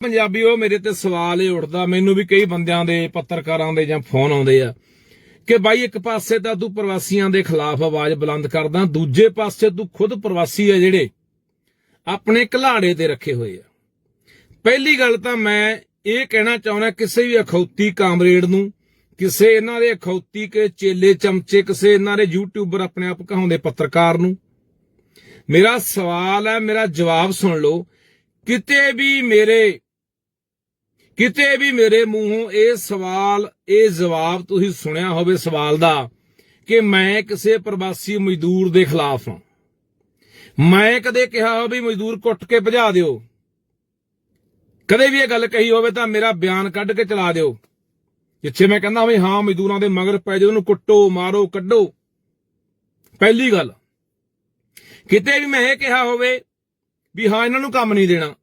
ਪੰਜਾਬੀ, ਉਹ ਮੇਰੇ ਤੇ ਸਵਾਲ ਇਹ ਉੱਠਦਾ। ਮੈਨੂੰ ਵੀ ਕਈ ਬੰਦਿਆਂ ਦੇ, ਪੱਤਰਕਾਰਾਂ ਦੇ ਜਾਂ ਫੋਨ ਆਉਂਦੇ ਆ ਕਿ ਬਾਈ ਇੱਕ ਪਾਸੇ ਤਾਂ ਤੂੰ ਪ੍ਰਵਾਸੀਆਂ ਦੇ ਖਿਲਾਫ ਆਵਾਜ਼ ਬੁਲੰਦ ਕਰਦਾ, ਦੂਜੇ ਪਾਸੇ ਤੂੰ ਖੁਦ ਪ੍ਰਵਾਸੀ ਆ ਜਿਹੜੇ ਆਪਣੇ ਘਲਾੜੇ ਤੇ ਰੱਖੇ ਹੋਏ ਆ। ਪਹਿਲੀ ਗੱਲ ਤਾਂ ਮੈਂ ਇਹ ਕਹਿਣਾ ਚਾਹੁੰਦਾ, ਕਿਸੇ ਵੀ ਅਖੌਤੀ ਕਾਮਰੇਡ ਨੂੰ, ਕਿਸੇ ਇਹਨਾਂ ਦੇ ਅਖੌਤੀ ਕੇ ਚੇਲੇ ਚਮਚੇ, ਕਿਸੇ ਇਹਨਾਂ ਦੇ ਯੂਟਿਊਬਰ ਆਪਣੇ ਆਪ ਕਹਾਉਂਦੇ ਪੱਤਰਕਾਰ ਨੂੰ, ਮੇਰਾ ਸਵਾਲ ਹੈ, ਮੇਰਾ ਜਵਾਬ ਸੁਣ ਲਓ। ਕਿਤੇ ਵੀ ਮੇਰੇ ਕਿਤੇ ਵੀ ਮੇਰੇ ਮੂੰਹੋਂ ਇਹ ਸਵਾਲ, ਇਹ ਜਵਾਬ ਤੁਸੀਂ ਸੁਣਿਆ ਹੋਵੇ ਸਵਾਲ ਦਾ ਕਿ ਮੈਂ ਕਿਸੇ ਪ੍ਰਵਾਸੀ ਮਜ਼ਦੂਰ ਦੇ ਖਿਲਾਫ ਹਾਂ। ਮੈਂ ਕਦੇ ਕਿਹਾ ਹੋਵੇ ਮਜ਼ਦੂਰ ਕੁੱਟ ਕੇ ਭਜਾ ਦਿਓ। ਕਦੇ ਵੀ ਇਹ ਗੱਲ ਕਹੀ ਹੋਵੇ ਤਾਂ ਮੇਰਾ ਬਿਆਨ ਕੱਢ ਕੇ ਚਲਾ ਦਿਓ। ਜਿੱਥੇ ਮੈਂ ਕਹਿੰਦਾ ਵੀ ਹਾਂ, ਮਜ਼ਦੂਰਾਂ ਦੇ ਮਗਰ ਪੈ ਜਾਓ, ਉਹਨੂੰ ਕੁੱਟੋ, ਮਾਰੋ, ਕੱਢੋ। ਪਹਿਲੀ ਗੱਲ, ਕਿਤੇ ਵੀ ਮੈਂ ਇਹ ਕਿਹਾ ਹੋਵੇ ਵੀ ਹਾਂ, ਇਹਨਾਂ ਨੂੰ ਕੰਮ ਨਹੀਂ ਦੇਣਾ।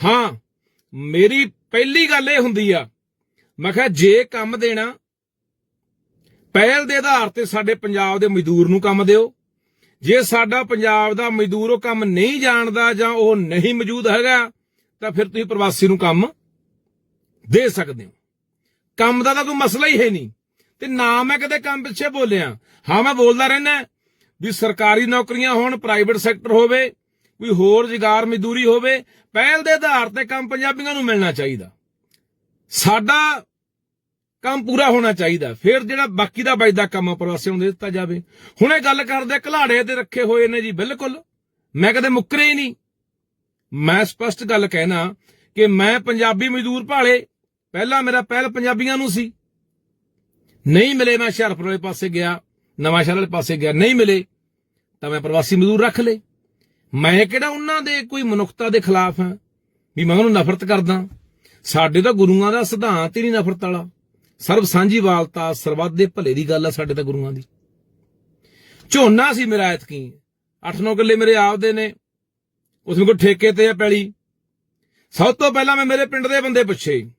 ਹਾਂ, ਮੇਰੀ ਪਹਿਲੀ ਗੱਲ ਇਹ ਹੁੰਦੀ ਆ, ਮੈਂ ਕਿਹਾ ਜੇ ਕੰਮ ਦੇਣਾ, ਪਹਿਲ ਦੇ ਆਧਾਰ ਤੇ ਸਾਡੇ ਪੰਜਾਬ ਦੇ ਮਜ਼ਦੂਰ ਨੂੰ ਕੰਮ ਦਿਓ। ਜੇ ਸਾਡਾ ਪੰਜਾਬ ਦਾ ਮਜ਼ਦੂਰ ਉਹ ਕੰਮ ਨਹੀਂ ਜਾਣਦਾ ਜਾਂ ਉਹ ਨਹੀਂ ਮੌਜੂਦ ਹੈਗਾ, ਤਾਂ ਫਿਰ ਤੁਸੀਂ ਪ੍ਰਵਾਸੀ ਨੂੰ ਕੰਮ ਦੇ ਸਕਦੇ ਹੋ। ਕੰਮ ਦਾ ਤਾਂ ਕੋਈ ਮਸਲਾ ਹੀ ਹੈ ਨਹੀਂ। ਤੇ ਨਾ ਮੈਂ ਕਦੇ ਕੰਮ ਪਿੱਛੇ ਬੋਲਿਆ। ਹਾਂ, ਮੈਂ ਬੋਲਦਾ ਰਹਿਣਾ ਵੀ ਸਰਕਾਰੀ ਨੌਕਰੀਆਂ ਹੋਣ ਪ੍ਰਾਈਵੇਟ ਸੈਕਟਰ ਹੋਵੇ ਕੋਈ ਹੋਰ ਰੁਜ਼ਗਾਰ ਮਜ਼ਦੂਰੀ ਹੋਵੇ, ਪਹਿਲ ਦੇ ਆਧਾਰ ਤੇ ਕੰਮ ਪੰਜਾਬੀਆਂ ਨੂੰ ਮਿਲਣਾ ਚਾਹੀਦਾ। ਸਾਡਾ ਕੰਮ ਪੂਰਾ ਹੋਣਾ ਚਾਹੀਦਾ। ਫਿਰ ਜਿਹੜਾ ਬਾਕੀ ਦਾ ਬਚਦਾ ਕੰਮ ਆ ਪ੍ਰਵਾਸੀਆਂ ਨੂੰ ਦੇ ਦਿੱਤਾ ਜਾਵੇ। ਹੁਣ ਇਹ ਗੱਲ ਕਰਦੇ ਘਲਾੜੇ ਤੇ ਰੱਖੇ ਹੋਏ ਨੇ ਜੀ, ਬਿਲਕੁਲ। ਮੈਂ ਕਦੇ ਮੁੱਕਰੇ ਹੀ ਨਹੀਂ। ਮੈਂ ਸਪਸ਼ਟ ਗੱਲ ਕਹਿਣਾ ਕਿ ਮੈਂ ਪੰਜਾਬੀ ਮਜ਼ਦੂਰ ਭਾਲੇ, ਪਹਿਲਾਂ ਮੇਰਾ ਪਹਿਲ ਪੰਜਾਬੀਆਂ ਨੂੰ ਸੀ। ਨਹੀਂ ਮਿਲੇ, ਮੈਂ ਹੁਸ਼ਿਆਰਪੁਰ ਵਾਲੇ ਪਾਸੇ ਗਿਆ ਨਵਾਂ ਸ਼ਹਿਰ ਵਾਲੇ ਪਾਸੇ ਗਿਆ, ਨਹੀਂ ਮਿਲੇ, ਤਾਂ ਮੈਂ ਪ੍ਰਵਾਸੀ ਮਜ਼ਦੂਰ ਰੱਖ ਲਏ। ਮੈਂ ਕਿਹੜਾ ਉਹਨਾਂ ਦੇ ਕੋਈ ਮਨੁੱਖਤਾ ਦੇ ਖਿਲਾਫ ਹਾਂ? ਵੀ ਮੈਂ ਉਹਨੂੰ ਨਫ਼ਰਤ ਕਰਦਾ? ਸਾਡੇ ਤਾਂ ਗੁਰੂਆਂ ਦਾ ਸਿਧਾਂਤ ਹੀ ਨਹੀਂ ਨਫ਼ਰਤ ਵਾਲਾ। ਸਰਬ ਸਾਂਝੀਵਾਲਤਾ ਸਰਬੱਤ ਦੇ ਭਲੇ ਦੀ ਗੱਲ ਆ ਸਾਡੇ ਤਾਂ ਗੁਰੂਆਂ ਦੀ। ਝੋਨਾ ਸੀ ਮੇਰਾ ਐਤਕੀ। 8-9 ਕਿੱਲੇ ਮੇਰੇ ਆਪਦੇ ਨੇ। ਉਸ ਨੂੰ ਕੋਈ ਠੇਕੇ ਤੇ ਆ ਪੈਲੀ। ਸਭ ਤੋਂ ਪਹਿਲਾਂ ਮੈਂ ਮੇਰੇ ਪਿੰਡ ਦੇ ਬੰਦੇ ਪੁੱਛੇ।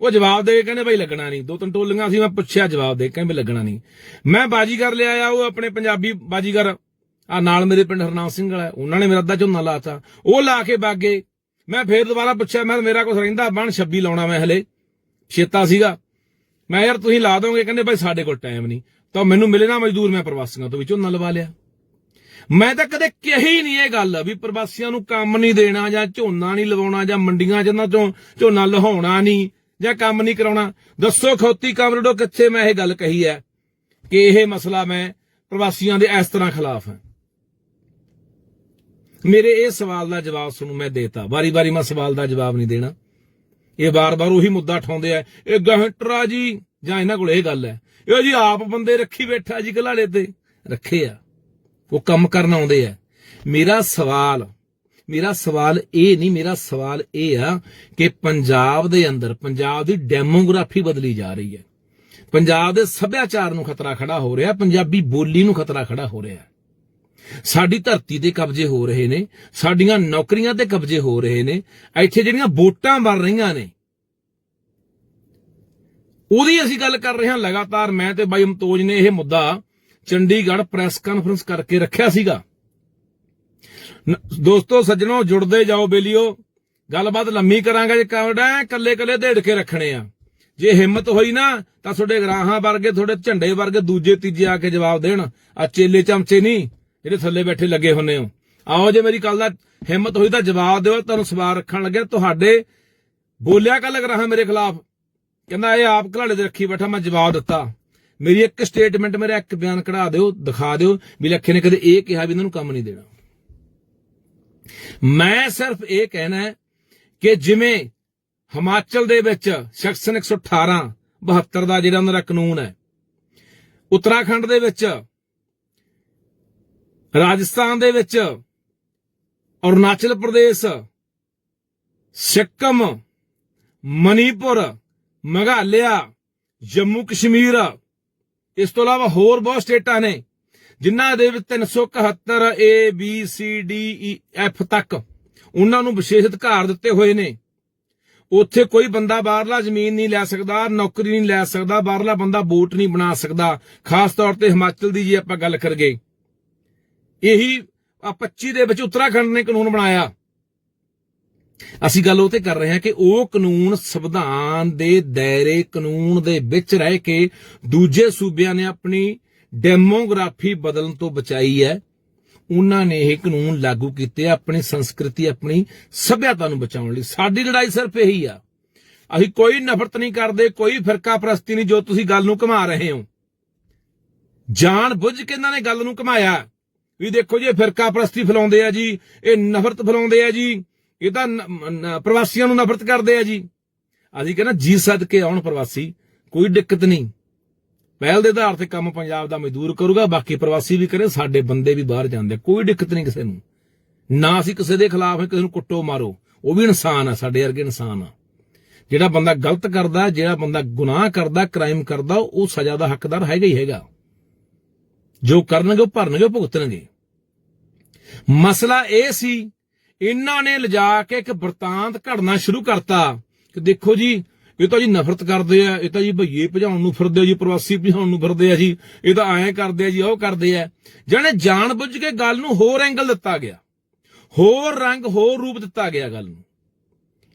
ਉਹ ਜਵਾਬ ਦੇ ਕੇ ਕਹਿੰਦੇ ਭਾਈ ਲੱਗਣਾ ਨਹੀਂ। ਦੋ ਤਿੰਨ ਟੋਲੀਆਂ ਸੀ, ਮੈਂ ਪੁੱਛਿਆ ਜਵਾਬ ਦੇ ਕੇ ਕਹਿੰਦੇ ਵੀ ਲੱਗਣਾ ਨਹੀਂ। ਮੈਂ ਬਾਜੀਗਰ ਲਿਆਇਆ, ਉਹ ਆਪਣੇ ਪੰਜਾਬੀ ਬਾਜੀਗਰ ਆ ਨਾਲ ਮੇਰੇ ਪਿੰਡ ਹਰਨਾਮ ਸਿੰਘ ਵਾਲਾ ਉਹਨਾਂ ਨੇ ਮੇਰਾ ਅੱਧਾ ਝੋਨਾ ਲਾਤਾ। ਉਹ ਲਾ ਕੇ ਬਾਗੇ ਮੈਂ ਫੇਰ ਦੁਬਾਰਾ ਪੁੱਛਿਆ, ਮੈਂ ਮੇਰਾ ਕੁਛ ਰਹਿੰਦਾ, ਬਣ 26 ਲਾਉਣਾ ਮੈਂ ਹਲੇ। ਛੇਤਾ ਸੀਗਾ। ਮੈਂ ਯਾਰ ਤੁਸੀਂ ਲਾ ਦੋਗੇ? ਕਹਿੰਦੇ, ਭਾਈ ਸਾਡੇ ਕੋਲ ਟਾਈਮ ਨਹੀਂ। ਤਾਂ ਮੈਨੂੰ ਮਿਲੇ ਨਾ ਮਜ਼ਦੂਰ, ਮੈਂ ਪ੍ਰਵਾਸੀਆਂ ਤੋਂ ਵੀ ਝੋਨਾ ਲਵਾ ਲਿਆ। ਮੈਂ ਤਾਂ ਕਦੇ ਕਹੀ ਨਹੀਂ ਇਹ ਗੱਲ ਵੀ ਪ੍ਰਵਾਸੀਆਂ ਨੂੰ ਕੰਮ ਨਹੀਂ ਦੇਣਾ ਜਾਂ ਝੋਨਾ ਨਹੀਂ ਲਵਾਉਣਾ ਜਾਂ ਮੰਡੀਆਂ 'ਚ ਇਹਨਾਂ ਤੋਂ ਝੋਨਾ ਲਹਾਉਣਾ ਨਹੀਂ ਜਾਂ ਕੰਮ ਨਹੀਂ ਕਰਾਉਣਾ। ਦੱਸੋ ਖੌਤੀ ਕਾਮਰੇਡੋ, ਕਿੱਥੇ ਮੈਂ ਇਹ ਗੱਲ ਕਹੀ ਹੈ ਕਿ ਇਹ ਮਸਲਾ ਮੈਂ ਪ੍ਰਵਾਸੀਆਂ ਦੇ ਇਸ ਤਰ੍ਹਾਂ ਖਿਲਾਫ ਹਾਂ। ਮੇਰੇ ਇਹ ਸਵਾਲ ਦਾ ਜਵਾਬ ਤੁਹਾਨੂੰ ਮੈਂ ਦੇਤਾ। ਵਾਰੀ-ਵਾਰੀ ਮੈਂ ਸਵਾਲ ਦਾ ਜਵਾਬ ਨਹੀਂ ਦੇਣਾ। ਇਹ ਵਾਰ-ਵਾਰ ਉਹੀ ਮੁੱਦਾ ਠਾਉਂਦੇ ਆ। ਇਹ ਗਹਟਰਾ ਜੀ, ਜਾਂ ਇਹਨਾਂ ਕੋਲ ਇਹ ਗੱਲ ਹੈ, ਇਹ ਜੀ ਆਪ ਬੰਦੇ ਰੱਖੀ ਬੈਠਾ ਜੀ ਘਲਾੜੇ ਤੇ। ਰੱਖੇ ਆ। ਉਹ ਕੰਮ ਕਰਨ ਆਉਂਦੇ ਆ। ਮੇਰਾ ਸਵਾਲ ਮੇਰਾ ਸਵਾਲ ਇਹ ਨਹੀਂ, ਮੇਰਾ ਸਵਾਲ ਇਹ ਆ ਕਿ ਪੰਜਾਬ ਦੇ ਅੰਦਰ, ਪੰਜਾਬ ਦੀ ਡੈਮੋਗ੍ਰਾਫੀ ਬਦਲੀ ਜਾ ਰਹੀ ਹੈ। ਪੰਜਾਬ ਦੇ ਸੱਭਿਆਚਾਰ ਨੂੰ ਖਤਰਾ ਖੜਾ ਹੋ ਰਿਹਾ, ਪੰਜਾਬੀ ਬੋਲੀ ਨੂੰ ਖਤਰਾ ਖੜਾ ਹੋ ਰਿਹਾ। ਸਾਡੀ ਧਰਤੀ ਤੇ ਕਬਜ਼ੇ ਹੋ ਰਹੇ ਨੇ, ਸਾਡੀਆਂ ਨੌਕਰੀਆਂ ਤੇ ਕਬਜ਼ੇ ਹੋ ਰਹੇ ਨੇ, ਇੱਥੇ ਜਿਹੜੀਆਂ ਵੋਟਾਂ ਬਣ ਰਹੀਆਂ ਨੇ। ਉਹਦੀ ਅਸੀਂ ਗੱਲ ਕਰ ਰਹੇ ਹਾਂ ਲਗਾਤਾਰ, ਮੈਂ ਤੇ ਬਾਈ ਅਮਤੋਜ ਨੇ ਇਹ ਮੁੱਦਾ ਚੰਡੀਗੜ੍ਹ ਪ੍ਰੈਸ ਕਾਨਫਰੰਸ ਕਰਕੇ ਰੱਖਿਆ ਸੀਗਾ। ਦੋਸਤੋ, ਸੱਜਣੋ, ਜੁੜਦੇ ਜਾਓ ਬੇਲੀਓ। ਗੱਲਬਾਤ ਲੰਮੀ ਕਰਾਂਗੇ, ਜੇ ਕਵੜਾ ਕੱਲੇ ਕੱਲੇ ਢੇੜ ਕੇ ਰੱਖਣੇ ਆ। ਜੇ ਹਿੰਮਤ ਹੋਈ ਨਾ, ਤਾਂ ਤੁਹਾਡੇ ਗਰਾਹਾਂ ਵਰਗੇ, ਤੁਹਾਡੇ ਝੰਡੇ ਵਰਗੇ ਦੂਜੇ ਤੀਜੇ ਆ ਕੇ ਜਵਾਬ ਦੇਣ। ਆ ਚੇਲੇ ਚਮਚੇ ਨਹੀਂ। ਜਿਹੜੇ ਥੱਲੇ ਬੈਠੇ ਲੱਗੇ ਹੁੰਨੇ ਹੋ। ਆਓ ਜੇ ਮੇਰੀ ਕੱਲ ਦਾ ਹਿੰਮਤ ਹੋਈ ਤਾਂ ਜਵਾਬ ਦਿਓ, ਤੁਹਾਨੂੰ ਸਵਾਲ ਰੱਖਣ ਲੱਗਿਆ, ਤੁਹਾਡੇ ਬੋਲਿਆ ਕੱਲ ਗਰਾਹਾਂ ਮੇਰੇ ਖਿਲਾਫ। ਕਹਿੰਦਾ, ਇਹ ਆਪ ਘਲਾੜੇ ਦੇ ਰੱਖੀ ਬੈਠਾ, ਮੈਂ ਜਵਾਬ ਦਿੱਤਾ। ਮੇਰੀ ਇੱਕ ਸਟੇਟਮੈਂਟ ਮੇਰਾ ਇੱਕ ਬਿਆਨ ਕਢਾ ਦਿਓ, ਦਿਖਾ ਦਿਓ ਵੀ ਲੱਖੇ ਨੇ ਕਦੇ ਇਹ ਕਿਹਾ ਵੀ ਇਹਨਾਂ ਨੂੰ ਕੰਮ ਨਹੀਂ ਦੇਣਾ। ਮੈਂ ਸਿਰਫ ਇਹ ਕਹਿਣਾ ਹੈ ਕਿ ਜਿਵੇਂ ਹਿਮਾਚਲ ਦੇ ਵਿੱਚ ਸੈਕਸ਼ਨ 118 72 ਦਾ ਜਿਹੜਾ ਉਹਨਾਂ ਦਾ ਕਾਨੂੰਨ ਹੈ, ਉੱਤਰਾਖੰਡ ਦੇ ਵਿੱਚ ਰਾਜਸਥਾਨ ਦੇ ਵਿੱਚ ਅਰੁਣਾਚਲ ਪ੍ਰਦੇਸ਼, ਸਿੱਕਮ, ਮਨੀਪੁਰ, ਮੇਘਾਲਿਆ, ਜੰਮੂ ਕਸ਼ਮੀਰ, ਇਸ ਤੋਂ ਇਲਾਵਾ ਹੋਰ ਬਹੁਤ ਸਟੇਟਾਂ ਨੇ, ਜਿਨ੍ਹਾਂ ਦੇ ਵਿੱਚ 371 A B C D E F ਤੱਕ ਉਹਨਾਂ ਨੂੰ ਵਿਸ਼ੇਸ਼ ਅਧਿਕਾਰ ਦਿੱਤੇ ਹੋਏ ਨੇ। ਉੱਥੇ ਕੋਈ ਬੰਦਾ ਬਾਹਰਲਾ ਜ਼ਮੀਨ ਨਹੀਂ ਲੈ ਸਕਦਾ, ਨੌਕਰੀ ਨਹੀਂ ਲੈ ਸਕਦਾ, ਬਾਹਰਲਾ ਬੰਦਾ ਵੋਟ ਨਹੀਂ ਬਣਾ ਸਕਦਾ। ਖਾਸ ਤੌਰ ਤੇ ਹਿਮਾਚਲ ਦੀ ਜੇ ਆਪਾਂ ਗੱਲ ਕਰੀਏ ਇਹੀ ਆ 25 ਦੇ ਵਿੱਚ ਉੱਤਰਾਖੰਡ ਨੇ ਕਾਨੂੰਨ ਬਣਾਇਆ। ਅਸੀਂ ਗੱਲ ਉਹ ਤੇ ਕਰ ਰਹੇ ਹਾਂ ਕਿ ਉਹ ਕਾਨੂੰਨ ਸੰਵਿਧਾਨ ਦੇ ਦਾਇਰੇ ਕਾਨੂੰਨ ਦੇ ਵਿੱਚ ਰਹਿ ਕੇ ਦੂਜੇ ਸੂਬਿਆਂ ਨੇ ਆਪਣੀ ਡੈਮੋਗ੍ਰਾਫੀ ਬਦਲਣ ਤੋਂ ਬਚਾਈ ਹੈ। ਉਹਨਾਂ ਨੇ ਇਹ ਕਾਨੂੰਨ ਲਾਗੂ ਕੀਤੇ ਆ ਆਪਣੀ ਸੰਸਕ੍ਰਿਤੀ, ਆਪਣੀ ਸੱਭਿਅਤਾ ਨੂੰ ਬਚਾਉਣ ਲਈ। ਸਾਡੀ ਲੜਾਈ ਸਿਰਫ ਇਹੀ ਆ। ਅਸੀਂ ਕੋਈ ਨਫ਼ਰਤ ਨਹੀਂ ਕਰਦੇ, ਕੋਈ ਫਿਰਕਾ ਪ੍ਰਸਤੀ ਨਹੀਂ ਜੋ ਤੁਸੀਂ ਗੱਲ ਨੂੰ ਘੁਮਾ ਰਹੇ ਹੋ। ਜਾਣ ਬੁੱਝ ਕੇ ਇਹਨਾਂ ਨੇ ਗੱਲ ਨੂੰ ਘਮਾਇਆ। ਵੀ ਦੇਖੋ ਜੀ, ਇਹ ਫਿਰਕਾ ਪ੍ਰਸਤੀ ਫੈਲਾਉਂਦੇ ਆ ਜੀ, ਇਹ ਨਫ਼ਰਤ ਫੈਲਾਉਂਦੇ ਆ ਜੀ, ਇਹ ਤਾਂ ਪ੍ਰਵਾਸੀਆਂ ਨੂੰ ਨਫ਼ਰਤ ਕਰਦੇ ਆ ਜੀ। ਅਸੀਂ ਕਹਿੰਦਾ, ਜੀ ਸਦਕੇ ਆਉਣ ਪ੍ਰਵਾਸੀ, ਕੋਈ ਦਿੱਕਤ ਨਹੀਂ। ਪਹਿਲ ਦੇ ਆਧਾਰ ਤੇ ਕੰਮ ਪੰਜਾਬ ਦਾ ਮਜ਼ਦੂਰ ਕਰੂਗਾ, ਬਾਕੀ ਪ੍ਰਵਾਸੀ ਵੀ ਕਰੇ, ਸਾਡੇ ਬੰਦੇ ਵੀ ਬਾਹਰ ਜਾਂਦੇ ਕੋਈ ਦਿੱਕਤ ਨਹੀਂ ਕਿਸੇ ਨੂੰ। ਨਾ ਅਸੀਂ ਕਿਸੇ ਦੇ ਖਿਲਾਫ ਕਿਸੇ ਨੂੰ ਕੁੱਟੋ ਮਾਰੋ, ਉਹ ਵੀ ਇਨਸਾਨ ਆ, ਸਾਡੇ ਵਰਗੇ ਇਨਸਾਨ ਆ। ਜਿਹੜਾ ਬੰਦਾ ਗਲਤ ਕਰਦਾ, ਜਿਹੜਾ ਬੰਦਾ ਗੁਨਾਹ ਕਰਦਾ, ਕ੍ਰਾਈਮ ਕਰਦਾ, ਉਹ ਸਜ਼ਾ ਦਾ ਹੱਕਦਾਰ ਹੈਗਾ ਹੀ ਹੈਗਾ। ਜੋ ਕਰਨਗੇ ਉਹ ਭਰਨਗੇ, ਉਹ ਭੁਗਤਣਗੇ। ਮਸਲਾ ਇਹ ਸੀ, ਇਹਨਾਂ ਨੇ ਲਿਜਾ ਕੇ ਇੱਕ ਵਰਤਾਂਤ ਘੜਨਾ ਸ਼ੁਰੂ ਕਰਤਾ ਕਿ ਦੇਖੋ ਜੀ, ਇਹ ਤਾਂ ਜੀ ਨਫ਼ਰਤ ਕਰਦੇ ਆ, ਇਹ ਤਾਂ ਜੀ ਭਈਏ ਭਜਾਉਣ ਨੂੰ ਫਿਰਦੇ ਆ ਜੀ, ਪ੍ਰਵਾਸੀ ਭਜਾਉਣ ਨੂੰ ਫਿਰਦੇ ਆ ਜੀ, ਇਹ ਤਾਂ ਐਂ ਕਰਦੇ ਆ ਜੀ, ਉਹ ਕਰਦੇ ਆ। ਜਾਣੇ ਜਾਣ ਬੁੱਝ ਕੇ ਗੱਲ ਨੂੰ ਹੋਰ ਐਂਗਲ ਦਿੱਤਾ ਗਿਆ। ਹੋਰ ਰੰਗ, ਹੋਰ ਰੂਪ ਦਿੱਤਾ ਗਿਆ ਗੱਲ ਨੂੰ।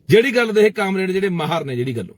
ਜਿਹੜੀ ਗੱਲ ਦੇ ਇਹ ਕਾਮਰੇਡ ਜਿਹੜੇ ਮਾਹਰ ਨੇ, ਜਿਹੜੀ ਗੱਲੋਂ।